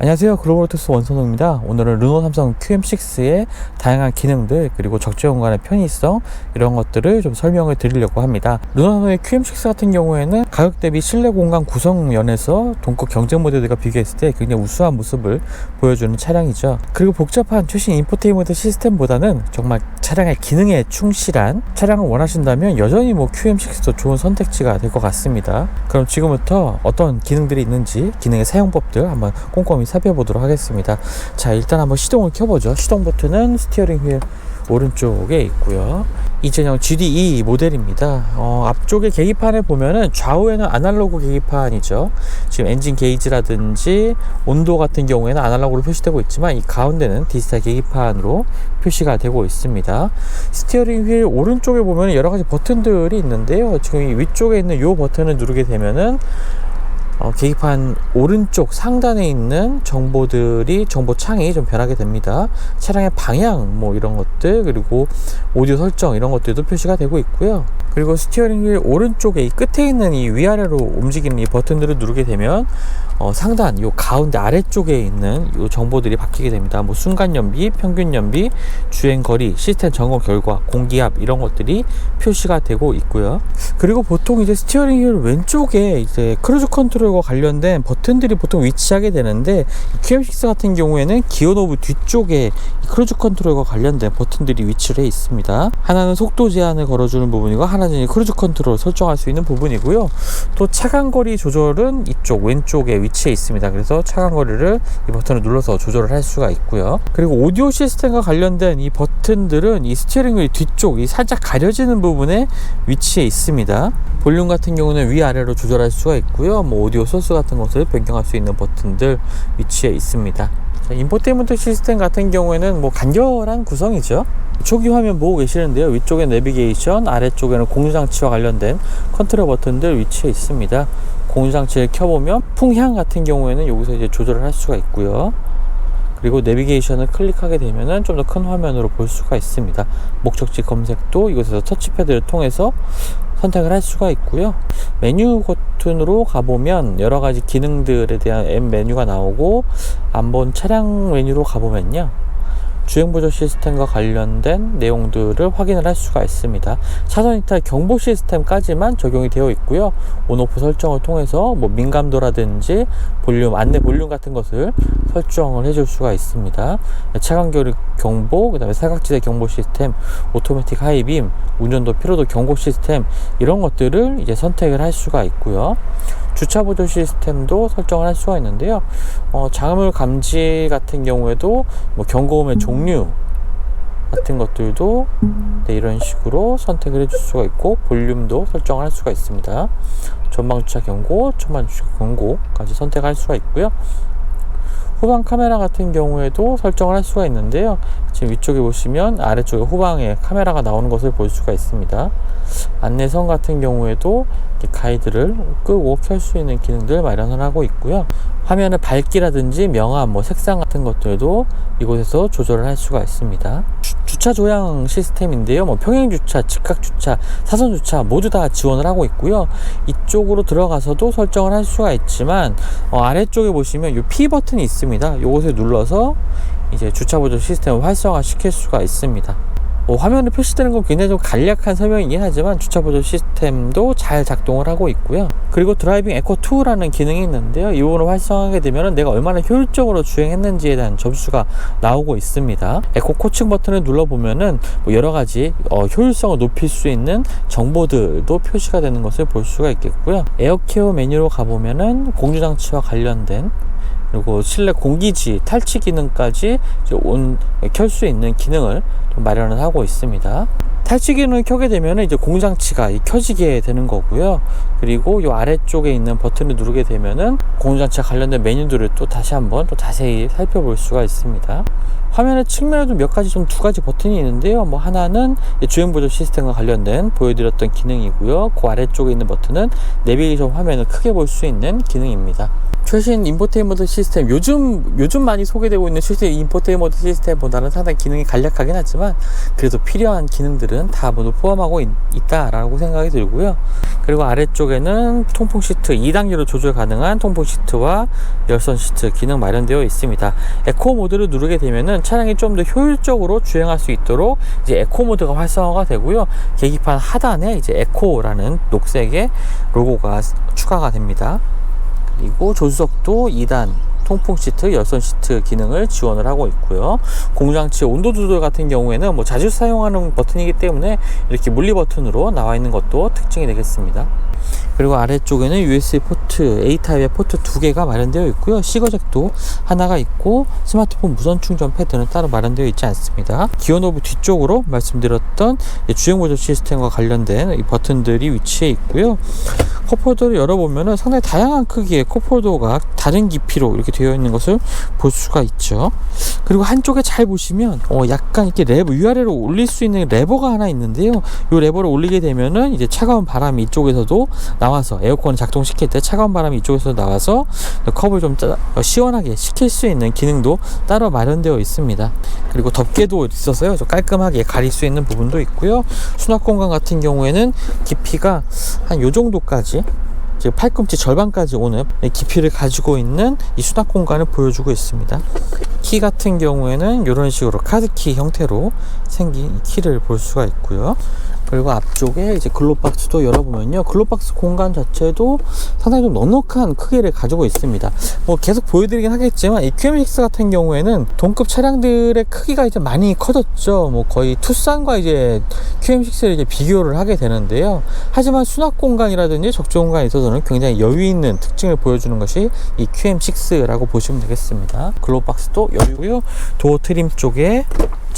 안녕하세요. 글로벌토스 원선호입니다. 오늘은 르노 삼성 QM6의 다양한 기능들 그리고 적재 공간의 편의성 이런 것들을 좀 설명을 드리려고 합니다. 르노 삼성의 QM6 같은 경우에는 가격 대비 실내 공간 구성 면에서 동급 경쟁 모델들과 비교했을 때 굉장히 우수한 모습을 보여주는 차량이죠. 그리고 복잡한 최신 인포테인먼트 시스템보다는 정말 차량의 기능에 충실한 차량을 원하신다면 여전히 뭐 QM6도 좋은 선택지가 될 것 같습니다. 그럼 지금부터 어떤 기능들이 있는지 기능의 사용법들 한번 꼼꼼히 살펴보도록 하겠습니다. 자, 일단 한번 시동을 켜보죠. 시동 버튼은 스티어링 휠 오른쪽에 있고요. 2000형 GDE 모델입니다. 어, 앞쪽에 계기판을 보면은 좌우에는 아날로그 계기판이죠. 지금 엔진 게이지라든지 온도 같은 경우에는 아날로그로 표시되고 있지만 이 가운데는 디지털 계기판으로 표시가 되고 있습니다. 스티어링 휠 오른쪽에 보면 여러 가지 버튼들이 있는데요. 지금 이 위쪽에 있는 이 버튼을 누르게 되면은 어, 계기판 오른쪽 상단에 있는 정보들이 정보 창이 좀 변하게 됩니다. 차량의 방향 뭐 이런 것들 그리고 오디오 설정 이런 것들도 표시가 되고 있고요. 그리고 스티어링 휠 오른쪽에 이 끝에 있는 이 위아래로 움직이는 이 버튼들을 누르게 되면 어, 상단 요 가운데 아래쪽에 있는 요 정보들이 바뀌게 됩니다. 뭐 순간 연비, 평균 연비, 주행 거리, 시스템 점검 결과, 공기압 이런 것들이 표시가 되고 있고요. 그리고 보통 이제 스티어링 휠 왼쪽에 이제 크루즈 컨트롤 과 관련된 버튼들이 보통 위치하게 되는데 QM6 같은 경우에는 기어 노브 뒤쪽에 크루즈 컨트롤과 관련된 버튼들이 위치를 해 있습니다. 하나는 속도 제한을 걸어주는 부분이고 하나는 크루즈 컨트롤 설정할 수 있는 부분이고요. 또 차간 거리 조절은 이쪽 왼쪽에 위치해 있습니다. 그래서 차간 거리를 이 버튼을 눌러서 조절을 할 수가 있고요. 그리고 오디오 시스템과 관련된 이 버튼들은 이 스티어링 휠 뒤쪽 이 살짝 가려지는 부분에 위치해 있습니다. 볼륨 같은 경우는 위아래로 조절할 수가 있고요. 뭐 오디오 소스 같은 것을 변경할 수 있는 버튼들 위치해 있습니다. 자, 인포테인먼트 시스템 같은 경우에는 뭐 간결한 구성이죠. 초기 화면 보고 계시는데요. 위쪽에 내비게이션, 아래쪽에는 공유장치와 관련된 컨트롤 버튼들 위치해 있습니다. 공유장치를 켜보면 풍향 같은 경우에는 여기서 이제 조절을 할 수가 있고요. 그리고 내비게이션을 클릭하게 되면은 좀 더 큰 화면으로 볼 수가 있습니다. 목적지 검색도 이곳에서 터치패드를 통해서 선택을 할 수가 있고요. 메뉴 버튼으로 가보면 여러 가지 기능들에 대한 M 메뉴가 나오고 안본 차량 메뉴로 가보면요. 주행 보조 시스템과 관련된 내용들을 확인을 할 수가 있습니다. 차선 이탈 경보 시스템까지만 적용이 되어 있고요. 온오프 설정을 통해서 뭐 민감도라든지 볼륨, 안내 볼륨 같은 것을 설정을 해줄 수가 있습니다. 차간 교류 경보, 그 다음에 사각지대 경보 시스템, 오토매틱 하이빔, 운전도 피로도 경고 시스템 이런 것들을 이제 선택을 할 수가 있고요. 주차 보조 시스템도 설정을 할 수가 있는데요. 어, 장애물 감지 같은 경우에도 뭐 경고음의 종류 같은 것들도 네, 이런 식으로 선택을 해줄 수가 있고 볼륨도 설정을 할 수가 있습니다. 전방 주차 경고, 초반 주차 경고까지 선택할 수가 있고요. 후방 카메라 같은 경우에도 설정을 할 수가 있는데요. 지금 위쪽에 보시면 아래쪽에 후방에 카메라가 나오는 것을 볼 수가 있습니다. 안내선 같은 경우에도 가이드를 끄고 켤 수 있는 기능들 마련을 하고 있고요. 화면의 밝기라든지 명암, 뭐 색상 같은 것들도 이곳에서 조절을 할 수가 있습니다. 주, 차 조향 시스템인데요. 뭐 평행 주차, 즉각 주차, 사선 주차 모두 다 지원을 하고 있고요. 이쪽으로 들어가서도 설정을 할 수가 있지만 어, 아래쪽에 보시면 이 P 버튼이 있습니다. 이곳을 눌러서 이제 주차 보조 시스템을 활성화 시킬 수가 있습니다. 뭐 화면에 표시되는 건 굉장히 좀 간략한 설명이긴 하지만 주차 보조 시스템도 잘 작동을 하고 있고요. 그리고 드라이빙 에코 2라는 기능이 있는데요. 이 부분을 활성화하게 되면 내가 얼마나 효율적으로 주행했는지에 대한 점수가 나오고 있습니다. 에코 코칭 버튼을 눌러보면은 뭐 여러 가지 어, 효율성을 높일 수 있는 정보들도 표시가 되는 것을 볼 수가 있겠고요. 에어케어 메뉴로 가보면은 공유장치와 관련된 그리고 실내 공기지 탈취 기능까지 켤수 있는 기능을 마련을 하고 있습니다. 탈취 기능을 켜게 되면 이제 공장치가 켜지게 되는 거고요. 그리고 이 아래쪽에 있는 버튼을 누르게 되면은 공장치와 관련된 메뉴들을 또 다시 한번 또 자세히 살펴볼 수가 있습니다. 화면의 측면에도 몇 가지 좀 두 가지 버튼이 있는데요. 뭐 하나는 주행 보조 시스템과 관련된 보여드렸던 기능이고요. 그 아래쪽에 있는 버튼은 내비게이션 화면을 크게 볼 수 있는 기능입니다. 최신 인포테인먼트 시스템 요즘 요즘 많이 소개되고 있는 최신 인포테인먼트 시스템보다는 상당히 기능이 간략하긴 하지만 그래도 필요한 기능들은 다 모두 포함하고 있, 있다라고 생각이 들고요. 그리고 아래쪽에는 통풍 시트 2단계로 조절 가능한 통풍 시트와 열선 시트 기능 마련되어 있습니다. 에코 모드를 누르게 되면은 차량이 좀 더 효율적으로 주행할 수 있도록 이제 에코 모드가 활성화가 되고요. 계기판 하단에 이제 에코라는 녹색의 로고가 추가가 됩니다. 그리고 조수석도 2단 통풍 시트, 열선 시트 기능을 지원을 하고 있고요. 공장치 온도 조절 같은 경우에는 뭐 자주 사용하는 버튼이기 때문에 이렇게 물리 버튼으로 나와 있는 것도 특징이 되겠습니다. 그리고 아래쪽에는 USB 포트, A타입의 포트 두 개가 마련되어 있고요. 시거잭도 하나가 있고 스마트폰 무선 충전 패드는 따로 마련되어 있지 않습니다. 기어 노브 뒤쪽으로 말씀드렸던 이 주행 보조 시스템과 관련된 이 버튼들이 위치해 있고요. 컵홀더를 열어보면 상당히 다양한 크기의 컵홀더가 다른 깊이로 이렇게 되어 있는 것을 볼 수가 있죠. 그리고 한쪽에 잘 보시면 어 약간 이렇게 레버 위아래로 올릴 수 있는 레버가 하나 있는데요. 이 레버를 올리게 되면은 이제 차가운 바람이 이쪽에서도 나와서 에어컨을 작동시킬 때 차가운 바람이 이쪽에서 나와서 컵을 좀 따- 어, 시원하게 식힐 수 있는 기능도 따로 마련되어 있습니다. 그리고 덮개도 있어서요. 좀 깔끔하게 가릴 수 있는 부분도 있고요. 수납 공간 같은 경우에는 깊이가 한 요 정도까지 지금 팔꿈치 절반까지 오는 깊이를 가지고 있는 이 수납 공간을 보여주고 있습니다. 키 같은 경우에는 이런 식으로 카드키 형태로 생긴 이 키를 볼 수가 있고요. 그리고 앞쪽에 이제 글로박스도 열어보면요. 글로박스 공간 자체도 상당히 좀 넉넉한 크기를 가지고 있습니다. 뭐 계속 보여드리긴 하겠지만 이 QM6 같은 경우에는 동급 차량들의 크기가 이제 많이 커졌죠. 뭐 거의 투싼과 이제 QM6를 이제 비교를 하게 되는데요. 하지만 수납 공간이라든지 적재 공간에 있어서는 굉장히 여유 있는 특징을 보여주는 것이 이 QM6라고 보시면 되겠습니다. 글로박스도 열고요. 도어 트림 쪽에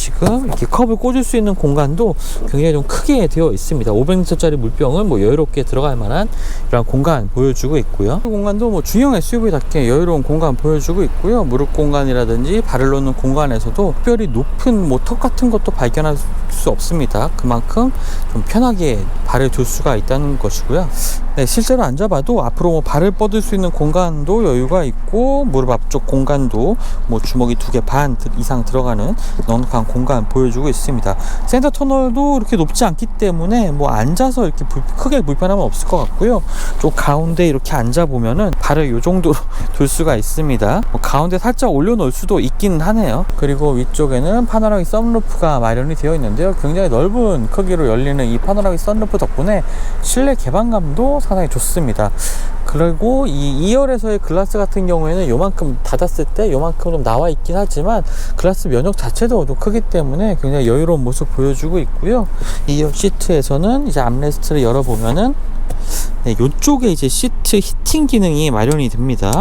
지금 이렇게 컵을 꽂을 수 있는 공간도 굉장히 좀 크게 되어 있습니다. 500리터짜리 물병은 뭐 여유롭게 들어갈 만한 이런 공간 보여주고 있고요. 이 공간도 뭐 중형 SUV답게 여유로운 공간 보여주고 있고요. 무릎 공간이라든지 발을 놓는 공간에서도 특별히 높은 뭐 턱 같은 것도 발견할 수 없습니다. 그만큼 좀 편하게 발을 둘 수가 있다는 것이고요. 네, 실제로 앉아봐도 앞으로 뭐 발을 뻗을 수 있는 공간도 여유가 있고 무릎 앞쪽 공간도 뭐 주먹이 두 개 반 이상 들어가는 넉넉한 공간 보여주고 있습니다. 센터 터널도 이렇게 높지 않기 때문에 뭐 앉아서 이렇게 불- 크게 불편함은 없을 것 같고요. 좀 가운데 이렇게 앉아 보면은 발을 요 정도로 둘 수가 있습니다. 뭐 가운데 살짝 올려놓을 수도 있긴 하네요. 그리고 위쪽에는 파노라믹 썬루프가 마련이 되어 있는데요. 굉장히 넓은 크기로 열리는 이 파노라믹 썬루프 덕분에 실내 개방감도 상당히 좋습니다. 그리고 이 2열에서의 글라스 같은 경우에는 요만큼 닫았을 때 요만큼 좀 나와 있긴 하지만 글라스 면적 자체도 좀 크기 때문에 굉장히 여유로운 모습 보여주고 있고요. 2열 시트에서는 이제 암레스트를 열어보면은 네, 요쪽에 이제 시트 히팅 기능이 마련이 됩니다.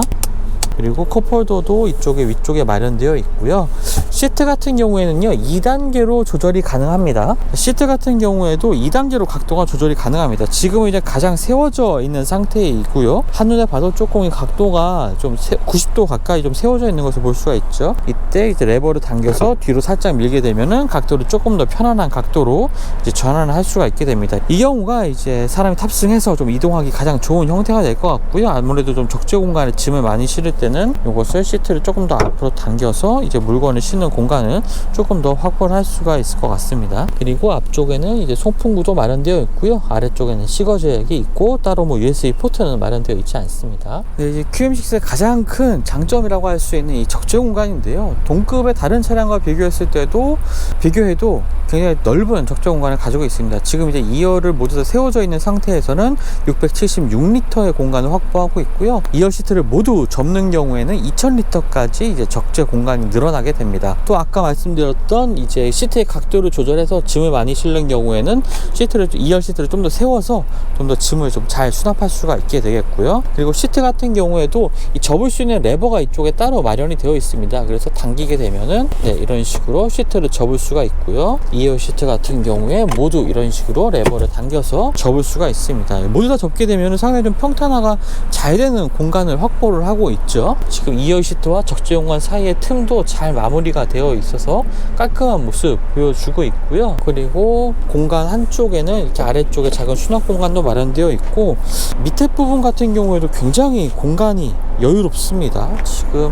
그리고 컵홀더도 이쪽에 위쪽에 마련되어 있고요. 시트 같은 경우에는요, 2단계로 조절이 가능합니다. 시트 같은 경우에도 2단계로 각도가 조절이 가능합니다. 지금은 이제 가장 세워져 있는 상태이고요. 한눈에 봐도 조금 이 각도가 좀 90도 가까이 좀 세워져 있는 것을 볼 수가 있죠. 이때 이제 레버를 당겨서 뒤로 살짝 밀게 되면은 각도를 조금 더 편안한 각도로 이제 전환을 할 수가 있게 됩니다. 이 경우가 이제 사람이 탑승해서 좀 이동하기 가장 좋은 형태가 될 것 같고요. 아무래도 좀 적재 공간에 짐을 많이 실을 때는 이것을 시트를 조금 더 앞으로 당겨서 이제 물건을 싣는 공간을 조금 더 확보를 할 수가 있을 것 같습니다. 그리고 앞쪽에는 이제 송풍구도 마련되어 있고요. 아래쪽에는 시거잭이 있고 따로 뭐 USB 포트는 마련되어 있지 않습니다. 네, 이제 QM6의 가장 큰 장점이라고 할 수 있는 이 적재 공간인데요. 동급의 다른 차량과 비교했을 때도 비교해도 굉장히 넓은 적재 공간을 가지고 있습니다. 지금 이제 2열을 모두 다 세워져 있는 상태에서는 676리터의 공간을 확보하고 있고요. 2열 시트를 모두 접는 경우 에는 2000리터까지 이제 적재 공간이 늘어나게 됩니다. 또 아까 말씀드렸던 이제 시트의 각도를 조절해서 짐을 많이 실는 경우에는 시트를 2열 시트를 좀 더 세워서 좀 더 짐을 좀 잘 수납할 수가 있게 되겠고요. 그리고 시트 같은 경우에도 이 접을 수 있는 레버가 이쪽에 따로 마련이 되어 있습니다. 그래서 당기게 되면은 네, 이런 식으로 시트를 접을 수가 있고요. 2열 시트 같은 경우에 모두 이런 식으로 레버를 당겨서 접을 수가 있습니다. 모두 다 접게 되면 상당히 좀 평탄화가 잘 되는 공간을 확보를 하고 있죠. 지금 2열 시트와 적재 공간 사이의 틈도 잘 마무리가 되어 있어서 깔끔한 모습 보여주고 있고요. 그리고 공간 한쪽에는 이렇게 아래쪽에 작은 수납 공간도 마련되어 있고 밑에 부분 같은 경우에도 굉장히 공간이 여유롭습니다. 지금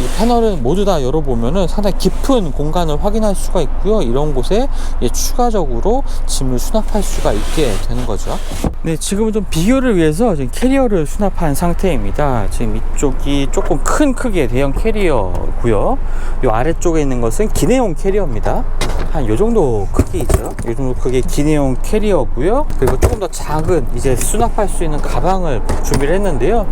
이 패널을 모두 다 열어보면은 상당히 깊은 공간을 확인할 수가 있고요. 이런 곳에 이제 추가적으로 짐을 수납할 수가 있게 되는 거죠. 네, 지금은 좀 비교를 위해서 지금 캐리어를 수납한 상태입니다. 지금 이쪽이 조금 큰 크기의 대형 캐리어고요. 이 아래쪽에 있는 것은 기내용 캐리어입니다. 한 요 정도 크기죠. 요 정도 크기의 기내용 캐리어고요. 그리고 조금 더 작은 이제 수납할 수 있는 가방을 준비를 했는데요.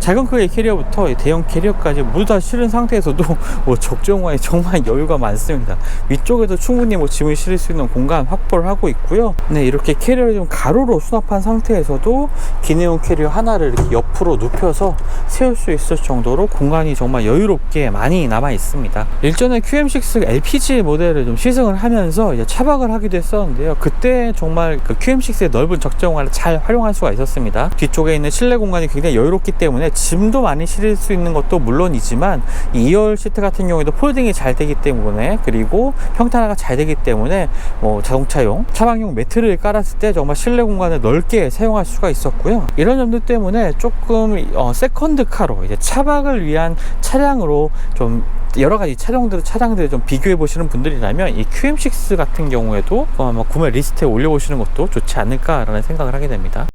작은 크기의 캐리어부터 이 대형 캐리어까지 모두 다 실은 상태에서도 뭐 적정화에 정말 여유가 많습니다. 위쪽에도 충분히 뭐 짐을 실을 수 있는 공간 확보를 하고 있고요. 네, 이렇게 캐리어를 좀 가로로 수납한 상태에서도 기내용 캐리어 하나를 이렇게 옆으로 눕혀서 세울 수 있을 정도로 공간이 정말 여유롭게 많이 남아 있습니다. 일전에 QM6 LPG 모델을 좀 시승을 하면서 이제 차박을 하기도 했었는데요. 그때 정말 그 QM6의 넓은 적정화를 잘 활용할 수가 있었습니다. 뒤쪽에 있는 실내 공간이 굉장히 여유롭기 때문에 짐도 많이 실을 수 있는 것도 물론이지만 이 2열 시트 같은 경우에도 폴딩이 잘 되기 때문에 그리고 평탄화가 잘 되기 때문에 뭐 자동차용 차박용 매트를 깔았을 때 정말 실내 공간을 넓게 사용할 수가 있었고요. 이런 점들 때문에 조금 어, 세컨드 카로 이제 차박을 위한 차량으로 좀 여러 가지 차량들 차량들을 좀 비교해 보시는 분들이라면 이 QM6 같은 경우에도 어, 아마 구매 리스트에 올려 보시는 것도 좋지 않을까라는 생각을 하게 됩니다.